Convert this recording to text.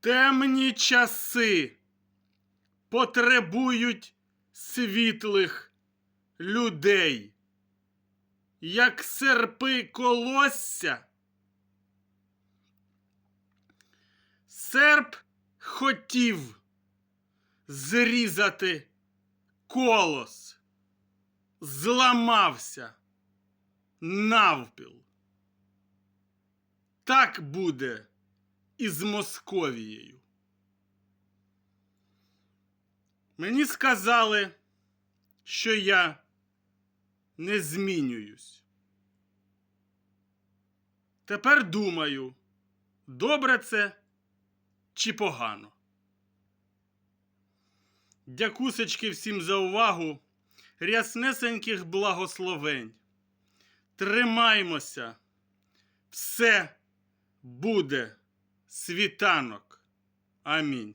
Темні часи потребують світлих людей, як серпи колосся. Серп хотів зрізати колос, зламався навпіл. Так буде і з Московією. Мені сказали, що я не змінююсь. Тепер думаю, добре це чи погано. Дякусечки всім за увагу. Ряснесеньких благословень. Тримаймося. Все буде світанок. Амінь.